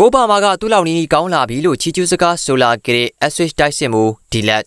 ကိုပါမာကသူ့လောက်နီးနီးကောင်းလာပြီလို့ချီကျူးစကားဆိုလာခဲ့တဲ့ Switch တိုက်စစ်မှု Dilat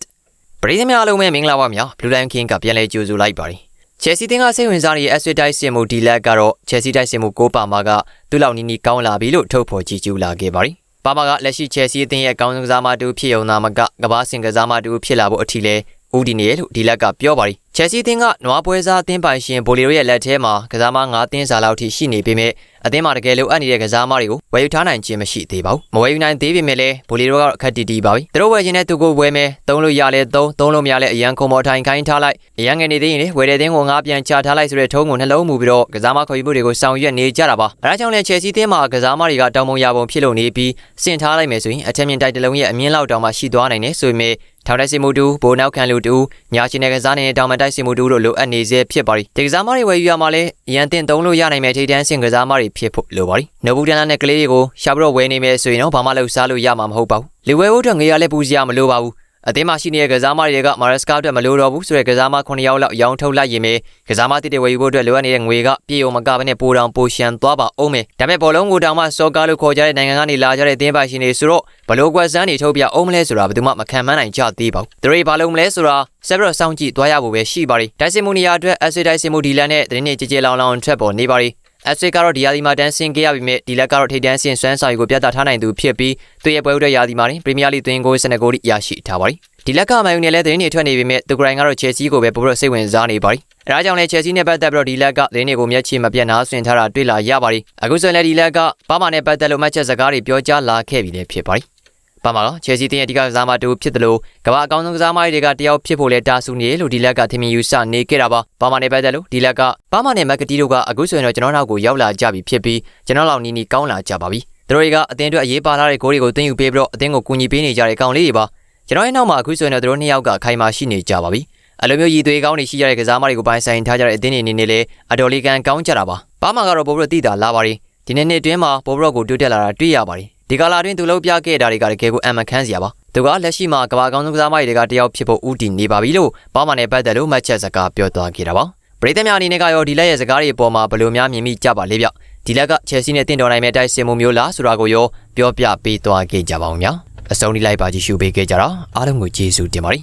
ပရိသတ်များအားလုံးပဲမင်္ဂလာပါများ Blue Line King ကပြန်လဲကြိုဆိုလိုက်ပါတယ် Chelsea တင်းကစိတ်ဝင်စားနေတဲ့ Switch တိုက်စစ်မှု Dilat ကတော့ Chelsea တိုက်စစ်မှုကိုပါမာကသူ့လောက်နီးနီးကောင်းလာပြီလို့ထုတ်ဖော်ချီကျူးလာခဲ့ပါတယ်ပါမာကလက်ရှိ Chelsea အသင်းရဲ့အကောင်းဆုံးကစားမတူဖြစ်ုံသာမကကမ္ဘာစင်ကစားမတူဖြစ်လာဖို့အထီလဲ ဦးဒီနေရလို့ဒီလက်ကပြောပါတယ်။ Chelsea အသင်းကနွားပွဲစားအသင်းပိုင်ရှင်ဘိုလီရိုရဲ့လက်ထဲမှာကစားမ9သင်းစာလောက်ထိရှိနေပေမဲ့အသင်းမှာတကယ်လိုအပ်နေတဲ့ကစားမတွေကိုဝယ်ယူထားနိုင်ခြင်းမရှိသေးပါဘူး။မဝယ်ယူနိုင်သေးပေမဲ့လည်းဘိုလီရိုကတော့အခက်တီတီပါပြီ။သူတို့ဝယ်ခြင်းနဲ့သူကိုဝယ်မယ်။သုံးလို့ရလဲသုံးသုံးလို့မရလဲအရန်ခုံပေါ်ထိုင်ခိုင်းထားလိုက်။အရန်ငယ်နေသေးရင်လေဝယ်တဲ့တင်းကိုငါပြန်ချထားလိုက်ဆိုတဲ့ထုံးကိုနှလုံးမူပြီးတော့ကစားမခေါ်ယူမှုတွေကိုဆောင်ရွက်နေကြတာပါ။အဲဒါကြောင့်လည်း Chelsea အသင်းမှာကစားမတွေကတောင်ပုံရပုံဖြစ်လို့နေပြီးစင်ထားလိုက်မယ်ဆိုရင်အထက်မြင့်တိုက်တလုံးရဲ့အမြင့်လောက်တောင်မှရှိသွားနိုင်တယ်ဆိုပေမဲ့ထောင်တိုက်စီမှုတူဘိုနောက်ခံလူတူညာရှင်နယ်ကစားနေတဲ့တောင်မတိုက်စီမှုတူတို့လိုအပ်နေစေဖြစ်ပါရီဒီကစားမတွေဝယ်ယူရမှာလဲအရန်တင်သုံးလို့ရနိုင်မဲ့ထိတန်းစင်ကစားမတွေဖြစ်ဖို့လိုပါရီနိုဘူးတန်လာနဲ့ကလေးတွေကိုရှာပြီးတော့ဝယ်နေမယ်ဆိုရင်တော့ဘာမှလုပ်စားလို့ရမှာမဟုတ်ပါဘူးလေဝဲဖို့အတွက်ငရေရလဲပူစရာမလိုပါဘူး အသင်းမှာရှိနေတဲ့ကစားမတွေကမာရက်စကာအတွက်မလိုတော့ဘူးဆိုတဲ့ကစားမ9ယောက်လောက်ရောင်းထုတ်လိုက်ရင်ပဲကစားမတစ်တွေဝယ်ယူဖို့အတွက်လိုအပ်နေတဲ့ငွေကပြေုံမကဘဲနဲ့ပိုတောင်ပိုရှန်သွားပါအောင်မယ်ဒါပေမဲ့ဘောလုံးကိုတောင်မှစောကားလို့ခေါ်ကြတဲ့နိုင်ငံကနေလာကြတဲ့အသင်းပိုင်ရှင်တွေဆိုတော့ဘလို့ကွက်စမ်းတွေထုတ်ပြအောင်မလဲဆိုတာဘယ်သူမှမခံမနိုင်ကြသေးပါဘူးသူတွေဘာလို့မလဲဆိုတာဆက်ပြီးတော့စောင့်ကြည့်သွားရဖို့ပဲရှိပါရီဒိုင်စင်မူနီယာအတွက်အဆွေဒိုင်စင်မူဒီလန်နဲ့တင်းနေကြကြလောင်လောင်ထွက်ပေါ်နေပါရီ အဆွေကတော့ဒီယာဒီမှာတန်းဆင်းခဲ့ရပြီမြဲဒီလက်ကတော့ထိပ်တန်းဆင်းစွမ်းဆောင်ရည်ကိုပြသထားနိုင်သူဖြစ်ပြီးသူရဲ့ပွဲဥတဲ့ယာဒီမှာပရီးမီးယားလိသွင်းကိုစနဂိုရီရရှိထားပါရီဒီလက်ကမန်ယူနဲ့လည်းသတင်းတွေထွက်နေပေမဲ့သူကရိုင်ကတော့ Chelsea ကိုပဲပိုပြီးစိတ်ဝင်စားနေပါရီအဲဒါကြောင့်လည်း Chelsea နဲ့ပတ်သက်ပြီးတော့ဒီလက်ကသတင်းတွေကိုမျက်ခြေမပြတ်နားဆွင်ထားတာတွေ့လာရပါရီအခုဆိုရင်လည်းဒီလက်ကဘာမှနဲ့ပတ်သက်လို့မှတ်ချက်စကားတွေပြောကြားလာခဲ့ပြီလည်းဖြစ်ပါရီ ပါမှာက Chelsea တင်းရဲ့အဓိကကစားမတူဖြစ်တယ်လို့ကမ္ဘာအကောင်းဆုံးကစားမတွေကတယောက်ဖြစ်ဖို့လဲတာဆူနေလို့ဒီလက်ကထင်မြင်ယူဆနေခဲ့တာပါ။ပါမာနဲ့ပတ်သက်လို့ဒီလက်ကပါမာနဲ့မက်ကတီတို့ကအခုဆိုရင်တော့ကျွန်တော်နောက်ကိုရောက်လာကြပြီဖြစ်ပြီးကျွန်တော်လောက်နီးနီးကောင်းလာကြပါပြီ။သူတို့တွေကအသင်းအတွက်အရေးပါလာတဲ့ဂိုးတွေကိုတင်ယူပေးပြီးတော့အသင်းကိုကူညီပေးနေကြတဲ့ကောင်လေးတွေပါ။ကျွန်တော်ရဲ့နောက်မှာအခုဆိုရင်တော့သူတို့နှစ်ယောက်ကခိုင်မာရှိနေကြပါပြီ။အလိုမျိုးရည်သွေးကောင်းနေရှိကြတဲ့ကစားမတွေကိုပိုင်ဆိုင်ထားကြတဲ့အသင်းတွေအနေနဲ့လည်းအတော်လေးကန်ကောင်းကြတာပါ။ပါမာကတော့ပိုပြီးတော့တည်တာလာပါရီ။ဒီနေ့နေ့အတွင်းမှာပိုပြီးတော့ကိုတိုးတက်လာတာတွေ့ရပါရီ။ ဒီကာလာတွင်သူလုံးပြခဲ့တာတွေကတကယ်ကိုအမှန်ခန်းစရာပါသူကလက်ရှိမှာကမ္ဘာကောင်းဆုံးကစားမတွေကတယောက်ဖြစ်ဖို့ဥတီနေပါပြီလို့ပေါမနဲ့ပတ်သက်လို့မှတ်ချက်စကားပြောသွားခဲ့တာပါပရိသတ်များအနေနဲ့ကရောဒီလက်ရဲ့စကားတွေအပေါ်မှာဘယ်လိုများမြင်မိကြပါလဲဗျဒီလက်ကချယ်ဆီနဲ့တင့်တော်နိုင်မဲ့တိုက်စင်မှုမျိုးလားဆိုတာကိုရောပြောပြပေးသွားခဲ့ကြပါဦးများအဆုံးထိလိုက်ပါကြည့်ရှုပေးခဲ့ကြတာအားလုံးကိုကျေးဇူးတင်ပါတယ်